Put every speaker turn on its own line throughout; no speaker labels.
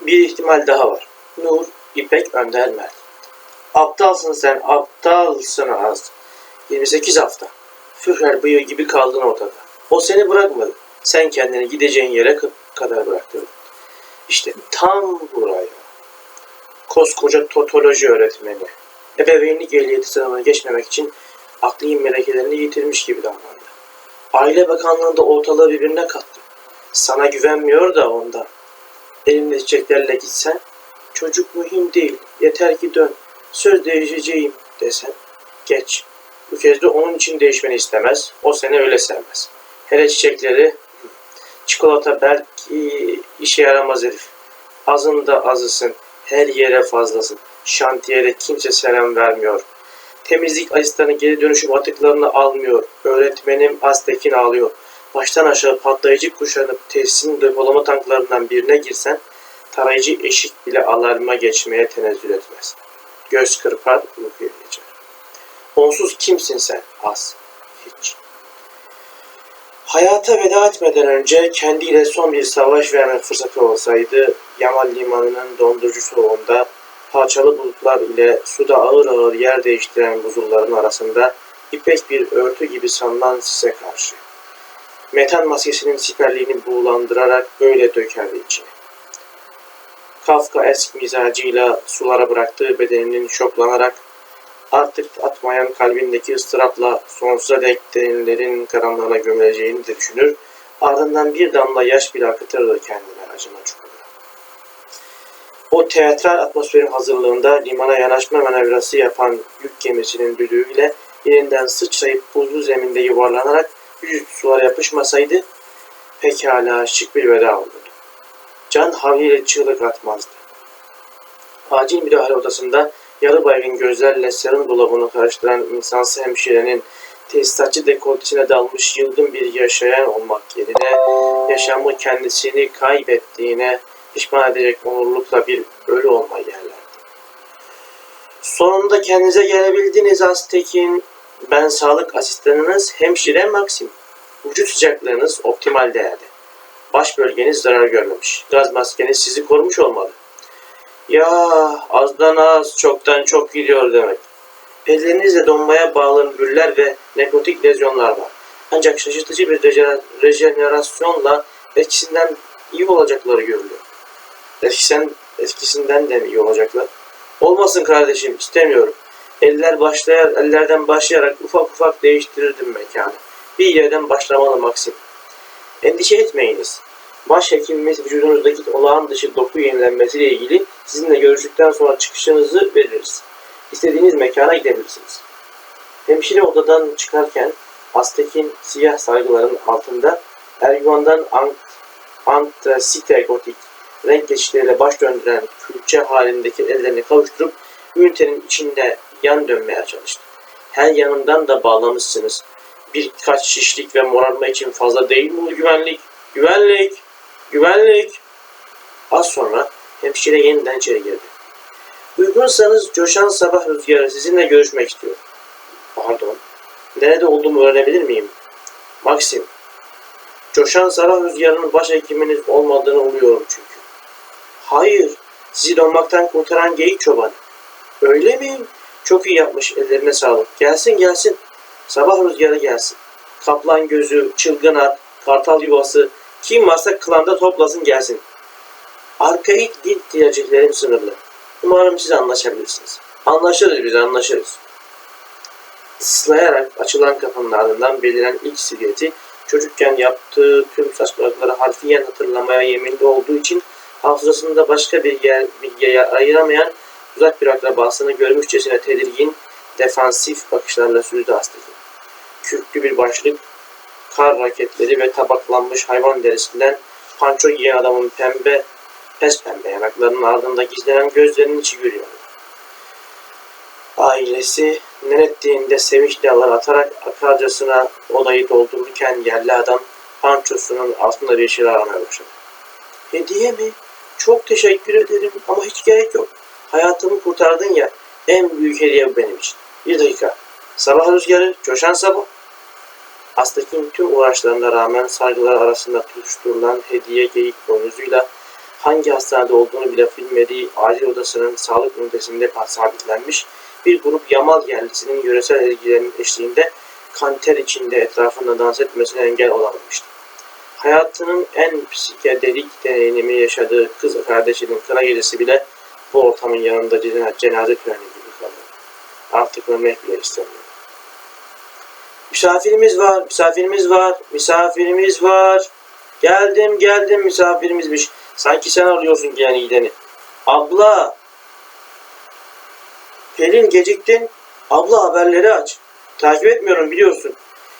Bir ihtimal daha var. Nur, İpek, Önder, Mert. Aptalsın sen, aptalsın az. 28 hafta. Führer bıyığı gibi kaldın ortada. O seni bırakmadı. Sen kendini gideceğin yere ka- kadar bıraktın. İşte tam buraya. Koskoca totoloji öğretmeni. Ebeveynlik ehliyeti sınavına geçmemek için akli melekelerini yitirmiş gibi davrandı. Aile Bakanlığı'nda ortalığı birbirine kattı. Sana güvenmiyor da ondan. Elimde çiçeklerle gitsen, çocuk mühim değil, yeter ki dön, söz değişeceğim desen, geç. Bu kez de onun için değişmeni istemez, o seni öyle sevmez. Hele çiçekleri, çikolata belki işe yaramaz herif. Azın da azısın, her yere fazlasın. Şantiyede kimse selam vermiyor. Temizlik asistanı geri dönüşüm atıklarını almıyor. Öğretmenim Aztekin ağlıyor. Baştan aşağı patlayıcı kuşanıp tesisin depolama tanklarından birine girsen tarayıcı eşik bile alarma geçmeye tenezzül etmez. Göz kırpar, uykuya geçer. Onsuz kimsin sen? Az. Hiç. Hayata veda etmeden önce kendiyle son bir savaş verme fırsatı olsaydı Yamal Limanı'nın dondurucu soğuğunda parçalı bulutlar ile suda ağır ağır yer değiştiren buzulların arasında ipek bir örtü gibi sanılan size karşı. Metan maskesinin siperliğini buğulandırarak böyle dökerdi içine. Kafka esk mizacıyla sulara bıraktığı bedeninin şoklanarak artık atmayan kalbindeki ıstırapla sonsuza dek derinlerin karanlığına gömüleceğini de düşünür, ardından bir damla yaş bile akıtırdı kendine acıma çukuruna. O teatral atmosferin hazırlığında limana yanaşma manevrası yapan yük gemisinin düdüğüyle yerinden sıçrayıp buzlu zeminde yuvarlanarak yüzüstü sulara yapışmasaydı pekala şık bir veda olurdu. Can havliyle çığlık atmazdı. Acil müdahale odasında yarı baygın gözlerle serum dolabını karıştıran insansı hemşirenin tesisatçı dekoltesine dalmış yılgın bir yaşayan olmak yerine yaşamı kendisini kaybettiğine pişman edecek onurlukla bir ölü olmayı yerlerdi. Sonunda kendinize gelebildiniz Aztekin. Ben sağlık asistanınız hemşire Maxim. Vücut sıcaklığınız optimal değerde. Baş bölgeniz zarar görmemiş. Gaz maskeniz sizi korumuş olmalı. Ya azdan az, çoktan çok gidiyor demek. Ellerinizle donmaya bağlı müller ve nekrotik lezyonlar var. Ancak şaşırtıcı bir reje- rejenerasyonla etkisinden iyi olacakları görülüyor. Eskisinden, eskisinden de iyi olacaklar? Olmasın kardeşim, istemiyorum. Eller başlayar, ellerden başlayarak ufak ufak değiştirirdim mekanı. Bir yerden başlamalı Maksim. Endişe etmeyiniz. Başhekimimiz vücudunuzdaki olağan dışı doku yenilenmesiyle ilgili sizinle görüştükten sonra çıkışınızı veririz. İstediğiniz mekana gidebilirsiniz. Hemşire odadan çıkarken Aztek'in siyah sargıların altında Erguvan'dan ant, antrasite gotik renk geçişleriyle baş döndüren külçe halindeki ellerini kavuşturup ünitenin içinde yan dönmeye çalıştı. Her yanından da bağlamışsınız. Birkaç şişlik ve morarma için fazla değil mi bu güvenlik? Güvenlik! Güvenlik! Az sonra hemşire yeniden içeri girdi. Uygunsanız coşan sabah rüzgarı sizinle görüşmek istiyor. Pardon. Nerede olduğumu öğrenebilir miyim? Maxim. Coşan sabah rüzgarının başhekiminiz olmadığını umuyorum çünkü. Hayır. Sizi donmaktan kurtaran geyik çobanı. Öyle mi? Çok iyi yapmış. Ellerine sağlık. Gelsin gelsin. Sabah rüzgarı gelsin. Kaplan gözü, çılgın at, kartal yuvası, kim varsa klanda toplasın gelsin. Arkaik dil tercihlerim sınırlı. Umarım siz anlaşabilirsiniz. Anlaşırız biz anlaşırız. Sıslayarak açılan kapının ardından beliren ilk silüeti çocukken yaptığı tüm saçmalıkları harfiyen hatırlamaya yeminli olduğu için hafızasında başka bir yer bilgiye ayıramayan uzak bir akrabasını görmüşçesine tedirgin, defansif bakışlarla süzdü Aztekin. Kürklü bir başlık, kar raketleri ve tabaklanmış hayvan derisinden panço giyen adamın pembe, pes pembe yanaklarının ardında gizlenen gözlerinin içi gülüyordu. Ailesi nenettiğinde sevinçle alır atarak akarcasına odayı doldururken yerli adam pançosunun altında bir şeyler aramaya başladı. Hediye mi? Çok teşekkür ederim ama hiç gerek yok. Hayatımı kurtardın ya. En büyük hediye benim için. Bir dakika. Sabah rüzgarı, coşan sabah. Aztekin tüm uğraşlarına rağmen sargılar arasında tutuşturulan hediye geyik boynuzuyla hangi hastanede olduğunu bile bilmediği acil odasının sağlık ünitesinde sabitlenmiş bir grup Yamal yerlisinin yöresel ilgilerinin eşliğinde kanter içinde etrafında dans etmesine engel olamamıştı. Hayatının en psikedelik deneyimini yaşadığı kız kardeşinin kına gecesi bile bu ortamın yanında cenaze, cenaze töreni gibi kalıyor. Artık ölmek bile istemiyor. Misafirimiz var, misafirimiz var, misafirimiz var. Geldim, geldim misafirimizmiş. Sanki sen arıyorsun yani gideni. Abla. Pelin geciktin. Abla haberleri aç. Takip etmiyorum biliyorsun.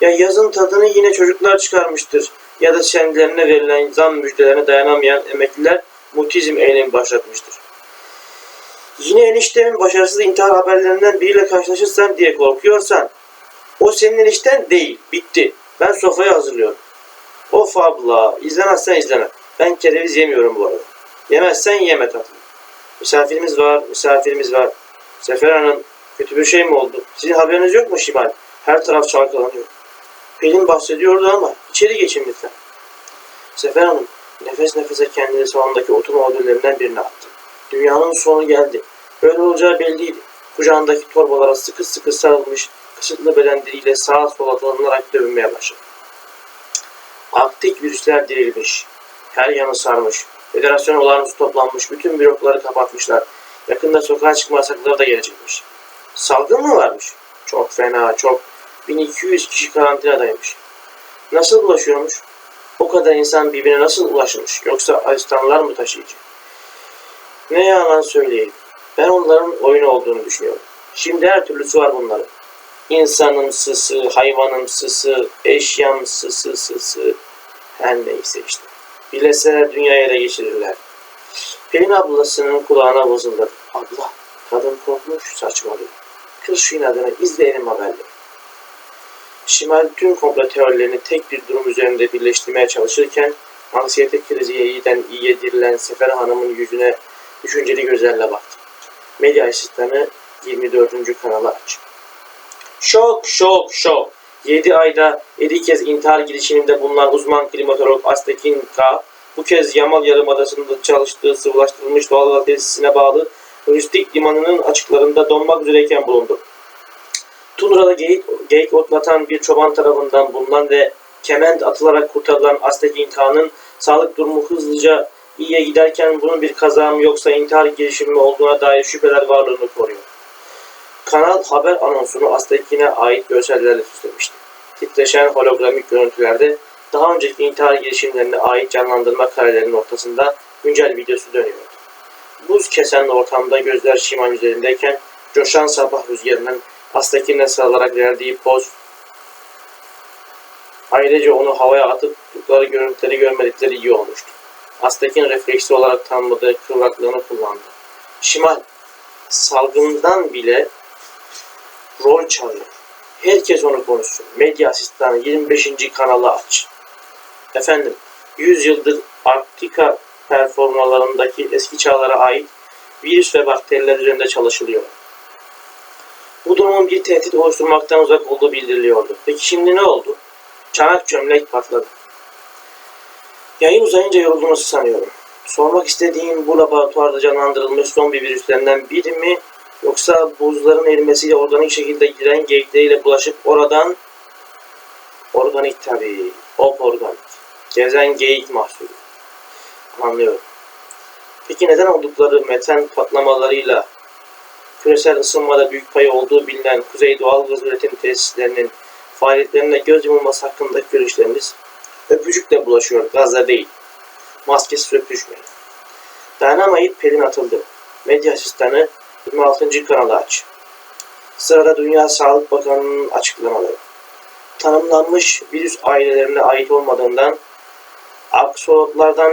Ya yazın tadını yine çocuklar çıkarmıştır. Ya da kendilerine verilen zam müjdelerine dayanamayan emekliler mutizm eylemi başlatmıştır. Yine eniştemin başarısız intihar haberlerinden biriyle karşılaşırsan diye korkuyorsan o senin enişten değil. Bitti. Ben sofrayı hazırlıyorum. Of abla. izlemezsen izleme. Ben kereviz yemiyorum bu arada. Yemezsen yeme tatlım. Misafirimiz var. Misafirimiz var. Sefer Hanım kötü bir şey mi oldu? Sizin haberiniz yok mu Şimal? Her taraf çalkalanıyor. Pelin bahsediyordu ama içeri geçin lütfen. Sefer Hanım nefes nefese kendini salondaki oturma ödüllerinden birine attı. Dünyanın sonu geldi. Böyle olacağı belliydi. Kucağındaki torbalara sıkı sıkı sarılmış, kısıtlı beden diliyle sağa sola dolanarak dövünmeye başladı. Arktik virüsler dirilmiş. Her yanı sarmış. Federasyon olağanüstü toplanmış. Bütün bürokları kapatmışlar. Yakında sokağa çıkma yasakları da gelecekmiş. Salgın mı varmış? Çok fena, çok. 1200 kişi karantinadaymış. Nasıl bulaşıyormuş? O kadar insan birbirine nasıl ulaşmış? Yoksa asistanlar mı taşıyıcı? Ne yalan söyleyeyim. Ben onların oyunu olduğunu düşünüyorum. Şimdi her türlüsü var bunların. İnsanın sısı, hayvanın sısı. Her neyse işte. Bileseler dünyaya ele geçirirler. Pelin ablasının kulağına vızıldadı. Abla, kadın korkmuş saçmalıyor. Kır şu inadını, izleyelim haberleri. Şimal tüm komplo teorilerini tek bir durum üzerinde birleştirmeye çalışırken anksiyete krizi iyiden iyiye dirilen Sefer Hanım'ın yüzüne düşünceli gözlerle baktı. Medya asistanı 24. kanalı aç. Şok, şok, şok. 7 ayda 7 kez intihar girişiminde bulunan uzman klimatolog Astekin K. bu kez Yamal Yarımadası'nda çalıştığı sıvılaştırılmış doğalgaz tesisine bağlı turistik limanının açıklarında donmak üzereyken bulundu. Tundra'da geyik, geyik otlatan bir çoban tarafından bulunan ve kement atılarak kurtarılan Astekin K'nın sağlık durumu hızlıca iyiye giderken bunun bir kaza mı yoksa intihar girişimi mi olduğuna dair şüpheler varlığını koruyor. Kanal haber anonsunu Astekin'e ait görsellerle süslemişti. Titreşen hologramik görüntülerde daha önceki intihar girişimlerine ait canlandırma karelerinin ortasında güncel videosu dönüyordu. Buz kesen ortamda gözler şimal üzerindeyken coşan sabah rüzgarının Astekin'e sarılarak verdiği poz ayrıca onu havaya atıp tuttukları görüntüleri görmedikleri iyi olmuştu. Astekin refleksi olarak tanımladığı kıvraklığını kullandı. Şimal, salgından bile rol çalıyor. Herkes onu konuşsun. Medya asistanı 25. kanalı aç. Efendim, 100 yıldır Arktika performalarındaki eski çağlara ait virüs ve bakteriler üzerinde çalışılıyor. Bu durumun bir tehdit oluşturmaktan uzak olduğu bildiriliyordu. Peki şimdi ne oldu? Çanak çömlek patladı. Yayın uzayınca yorulduğunuzu sanıyorum. Sormak istediğim bu laboratuvarda canlandırılmış zombi virüslerinden biri mi yoksa buzların erimesiyle organik şekilde giren geyikleriyle bulaşıp oradan organik tabii, op organik, gezen geyik mahsulü. Anlıyorum. Peki neden oldukları metan patlamalarıyla küresel ısınmada büyük payı olduğu bilinen Kuzey Doğal Gaz Üretim Tesislerinin faaliyetlerine göz yumulması hakkındaki görüşleriniz öpücükle bulaşıyor, gazla değil. Maskesiz öpüşmeyin. Dayanamayıp Pelin atıldı. Medya asistanı 26. kanalı aç. Sırada Dünya Sağlık Bakanı'nın açıklamaları. Tanımlanmış virüs ailelerine ait olmadığından aksolotlardan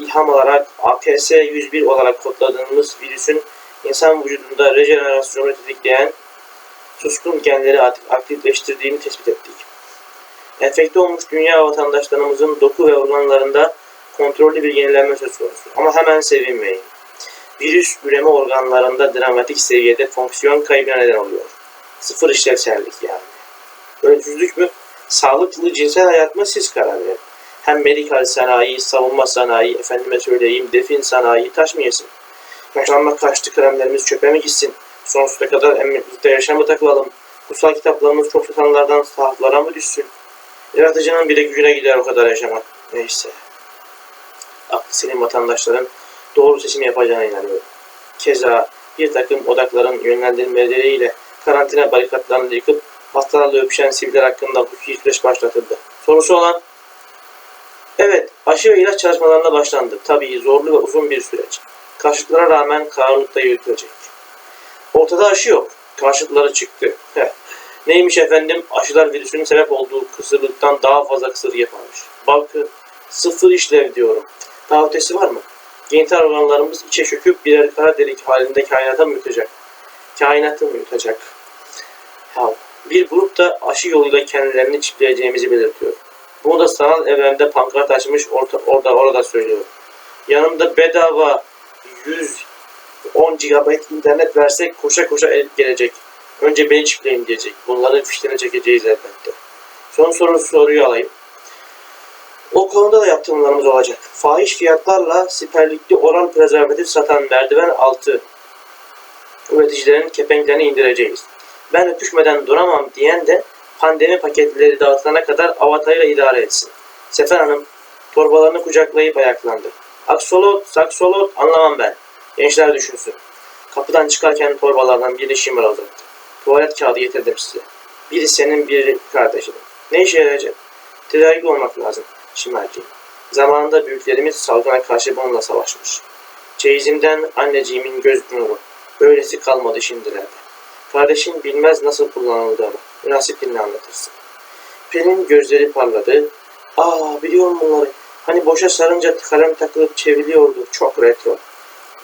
ilham alarak AKS-101 olarak kodladığımız virüsün insan vücudunda rejenerasyonu tetikleyen suskun genleri aktifleştirdiğini tespit ettik. Enfekte olmuş dünya vatandaşlarımızın doku ve organlarında kontrollü bir yenilenme söz konusu. Ama hemen sevinmeyin. Virüs üreme organlarında dramatik seviyede fonksiyon kaybına neden oluyor. Sıfır işlevsellik yani. Ölümsüzlük mü? Sağlıklı cinsel hayat mı siz karar verin. Hem medikal sanayi, savunma sanayi, efendime söyleyeyim defin sanayi taş mı yesin? Yaşlanma kaçtı kremlerimiz çöpe mi gitsin? Sonsuza kadar emeklilikte yaşama takılalım. Kutsal kitaplarımız çok satanlardan sahaflara mı düşsün? Yaratıcının bile gücüne gider o kadar yaşamak. Neyse. Aklı senin vatandaşların doğru seçim yapacağına inanıyorum. Keza bir takım odakların yönlendirmeleriyle karantina barikatlarını yıkıp hastalarla öpüşen siviller hakkında hukuki süreç başlatıldı. Sorusu olan? Evet, aşı ve ilaç çalışmalarına başlandı. Tabii zorlu ve uzun bir süreç. Karşıtlara rağmen karanlıkta yürütülecek. Ortada aşı yok. Karşıtları çıktı. Heh. Neymiş efendim? Aşılar virüsünün sebep olduğu kısırlıktan daha fazla kısır yaparmış. Bakın, sıfır işlev diyorum. Daha ötesi var mı? Genital organlarımız içe çöküp birer kara delik halinde kainata mı yutacak? Kainatı mı yutacak? Ya, bir grup da aşı yoluyla kendilerini çipleyeceğimizi belirtiyor. Bunu da sanal evrende pankart açmış orta, orada orada söylüyor. Yanımda bedava 110 GB internet versek koşa koşa el gelecek. Önce çipleyin diyecek. Bunların fişlerini çekeceğiz elbette. Son soru soruyu alayım. O konuda da yaptırımlarımız olacak. Fahiş fiyatlarla siperlikli oral prezervatif satan merdiven altı üreticilerin kepenklerini indireceğiz. Ben öpüşmeden duramam diyen de pandemi paketleri dağıtılana kadar avatayla idare etsin. Sefer Hanım torbalarını kucaklayıp ayaklandı. Aksolot, saksolot anlamam ben. Gençler düşünsün. Kapıdan çıkarken torbalardan biri şimara uzattı. Tuvalet kağıdı getirdim size. Biri senin, biri kardeşinin. Ne işe yarayacak? Tedarik olmak lazım. Şimalci. Zamanında büyüklerimiz salgına karşı bununla savaşmış. Çeyizimden anneciğimin göz nuru. Böylesi kalmadı şimdilerde. Kardeşin bilmez nasıl kullanıldığını. Münasip dinle anlatırsın. Pelin gözleri parladı. Aa biliyorum bunları. Hani boşa sarınca kalem takılıp çevriliyordu. Çok retro.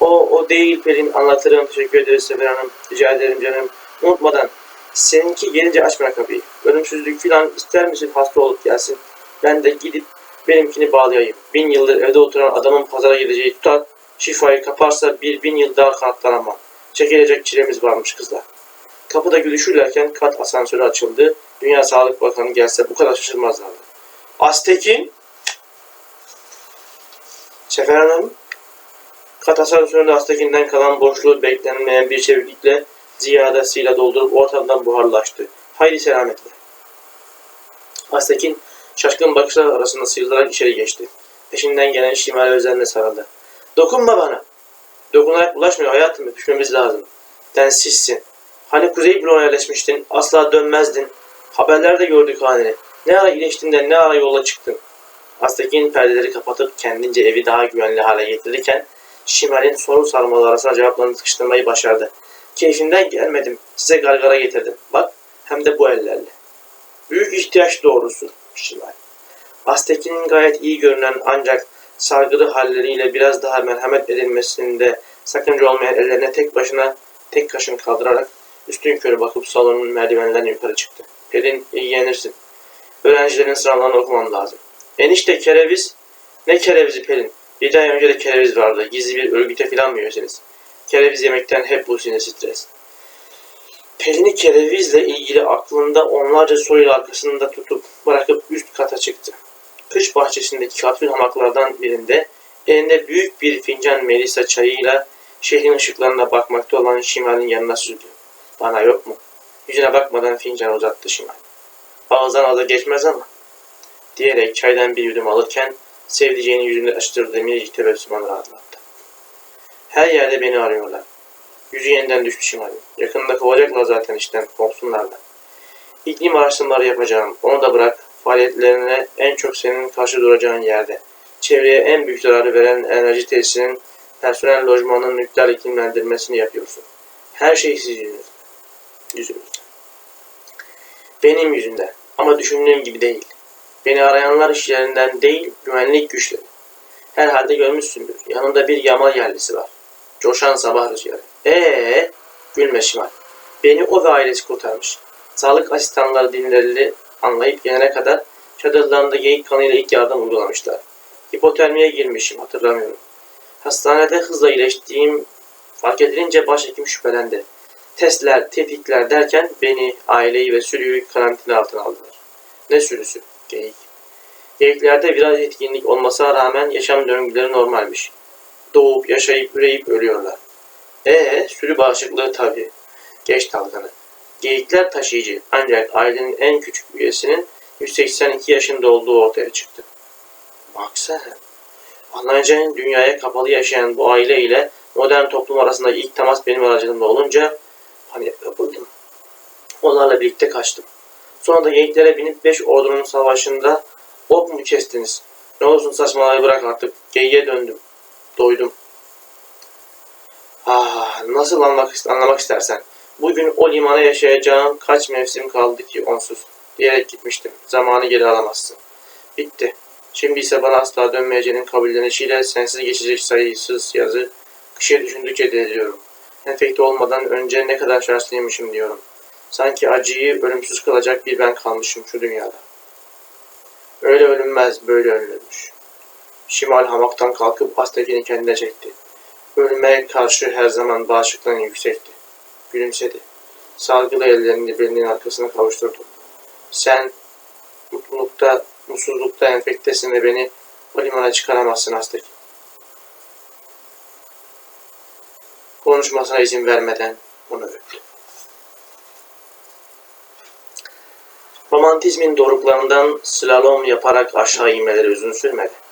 O, o değil Pelin. Anlatırım. Teşekkür ederiz Sefer Hanım. Rica ederim canım. Unutmadan. Seninki gelince açma kapıyı. Ölümsüzlük filan ister misin hasta olup gelsin. Ben de gidip benimkini bağlayayım. Bin yıldır evde oturan adamın pazara gideceği tutar. Şifayı kaparsa bir bin yıl daha kanatlanamam. Çekilecek çilemiz varmış kızlar. Kapıda gülüşürlerken kat asansörü açıldı. Dünya Sağlık Bakanı gelse bu kadar şaşırmazlardı. Aztekin. Sefer Hanım. Kat asansöründe Aztekin'den kalan boşluğu beklenmeyen bir çeviklikle ziyadesiyle doldurup ortamdan buharlaştı. Haydi selametle. Aztekin şaşkın bakışlar arasında sıyrılarak içeri geçti. Peşinden gelen Şimal özenle sarıldı. Dokunma bana. Dokunarak ulaşmıyor hayatım öpüşmemiz lazım. Densizsin. Hani Kuzey bloğuna yerleşmiştin, asla dönmezdin. Haberlerde gördük halini. Ne ara iyileştin de ne ara yola çıktın. Aztekin perdeleri kapatıp kendince evi daha güvenli hale getirirken Şimal'in soru sarmaları arasına cevaplarını sıkıştırmayı başardı. Keyfimden gelmedim. Size gargara getirdim. Bak hem de bu ellerle. Büyük ihtiyaç doğrusu Şimal. Aztekin'in gayet iyi görünen ancak sargılı halleriyle biraz daha merhamet edilmesinde sakınca olmayan ellerine tek başına tek kaşın kaldırarak üstün körü bakıp salonun merdivenlerine yukarı çıktı. Pelin ilgilenirsin. Öğrencilerin sınavlarını okumam lazım. Enişte kereviz. Ne kerevizi Pelin? Bir ay önce de kereviz vardı. Gizli bir örgüte filan mı üyesiniz? Kereviz yemekten hep bu sinir stres. Pelin'i kerevizle ilgili aklında onlarca soyul arkasında tutup bırakıp üst kata çıktı. Kış bahçesindeki katül hamaklardan birinde elinde büyük bir fincan melisa çayıyla şehrin ışıklarına bakmakta olan Şimal'in yanına sürdü. Bana yok mu? Yüzüne bakmadan fincanı uzattı Şimal. Ağızdan ağza geçmez ama. Diyerek çaydan bir yudum alırken sevdiceğinin yüzünde açtırdığı minicik tebessümünü rahatlattı. Her yerde beni arıyorlar. Yüzü yeniden düştü Şimal'in. Yakında kovacaklar zaten işten, komsunlarla. İklim araştırmaları yapacağım. Onu da bırak. Faaliyetlerine en çok senin karşı duracağın yerde. Çevreye en büyük zararı veren enerji tesisinin personel lojmanının nükleer iklimlendirmesini yapıyorsun. Her şey siz. Yüzünüzden. Benim yüzümden. Ama düşündüğüm gibi değil. Beni arayanlar işlerinden değil, güvenlik güçleri. Herhalde görmüşsündür. Yanında bir yama yerlisi var. Coşan sabah rüzgarı. Eee, gülme Şimal. Beni o ve ailesi kurtarmış. Sağlık asistanları dinlerini anlayıp gelene kadar çadırlarında geyik kanıyla ilk yardım uygulamışlar. Hipotermiye girmişim hatırlamıyorum. Hastanede hızla iyileştiğim fark edilince başhekim şüphelendi. Testler, tetkikler derken beni, aileyi ve sürüyü karantina altına aldılar. Ne sürüsü? Geyik. Geyiklerde biraz etkinlik olmasına rağmen yaşam döngüleri normalmiş. Doğup, yaşayıp, üreyip ölüyorlar. Ee, sürü bağışıklığı tabii. Geç dalganı. Geyikler taşıyıcı ancak ailenin en küçük üyesinin 182 yaşında olduğu ortaya çıktı. Baksana. Anlayacağın dünyaya kapalı yaşayan bu aile ile modern toplum arasında ilk temas benim aracılığımda olunca paniğe kapıldım. Onlarla birlikte kaçtım. Sonra da geyiklere binip 5 ordunun savaşında ok mu kestiniz? Ne olursun saçmalamayı bırak artık. Geyiğe döndüm. Doydum. Ah, nasıl anlamak, anlamak istersen. Bugün o limana yaşayacağım kaç mevsim kaldı ki onsuz diyerek gitmiştim. Zamanı geri alamazsın. Bitti. Şimdi ise bana asla dönmeyeceğinin kabullenişiyle sensiz geçecek sayısız yazı kışa düşündükçe deliriyorum. Enfekte olmadan önce ne kadar şanslıymışım diyorum. Sanki acıyı ölümsüz kılacak bir ben kalmışım şu dünyada. Öyle ölünmez, böyle ölünürmüş. Şimal hamaktan kalkıp Aztek'ini kendine çekti. Ölüme karşı her zaman bağışıklığın yüksekti. Gülümsedi. Salgılı ellerini belinin arkasına kavuşturdu. Sen mutlulukta, mutsuzlukta enfektesin ve beni o limana çıkaramazsın Aztek. Konuşmasına izin vermeden onu öptü. Romantizmin doruklarından slalom yaparak aşağı inmeleri uzun sürmedi.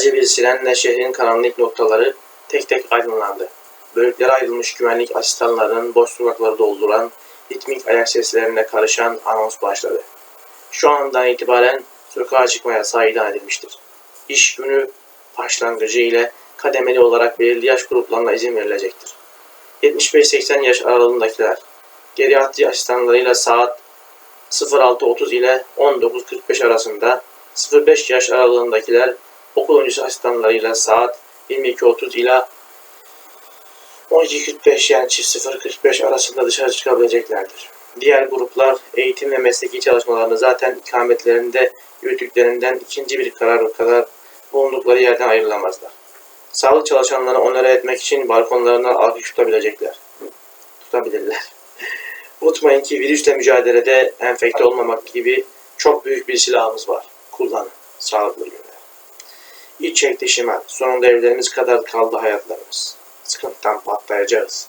Acı bir sirenle şehrin karanlık noktaları tek tek aydınlandı. Bölüklere ayrılmış güvenlik asistanlarının boş sokakları dolduran, ritmik ayak seslerine karışan anons başladı. Şu andan itibaren sokağa çıkma yasağı edilmiştir. İş günü başlangıcı ile kademeli olarak belirli yaş gruplarına izin verilecektir. 75-80 yaş aralığındakiler, geriatri asistanlarıyla saat 06.30 ile 19.45 arasında 0-5 yaş aralığındakiler okul öncesi asistanlarıyla saat 22.30 ile 12.45 yani çift 0.45 arasında dışarı çıkabileceklerdir. Diğer gruplar eğitim ve mesleki çalışmalarını zaten ikametlerinde yürüttüklerinden ikinci bir karar kadar bulundukları yerden ayrılamazlar. Sağlık çalışanlarını onlara etmek için balkonlarından alkış tutabilecekler. Tutabilirler. Unutmayın ki virüsle mücadelede enfekte olmamak gibi çok büyük bir silahımız var. Kullanın. Sağlıklı. İç çekti şimal. Sonunda evlerimiz kadar kaldı hayatlarımız. Sıkıntıdan patlayacağız.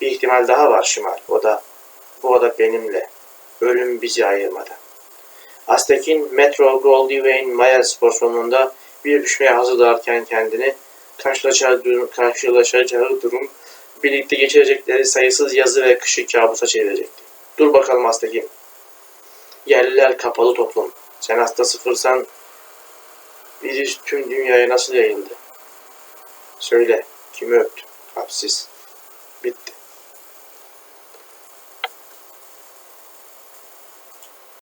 Bir ihtimal daha var şimal. O da bu oda benimle. Ölüm bizi ayırmadan. Aztek'in Metro Goldwyn Mayer spor salonunda bir düşmeye hazırlarken kendini karşılaşacağı durum, karşılaşacağı durum birlikte geçirecekleri sayısız yazı ve kışı kabusa çevirecekti. Dur bakalım Aztek'im. Yerliler kapalı toplum. Sen hasta sıfırsan virüs tüm dünyaya nasıl yayıldı? Söyle, kimi öptün? Hapsiz. Bitti.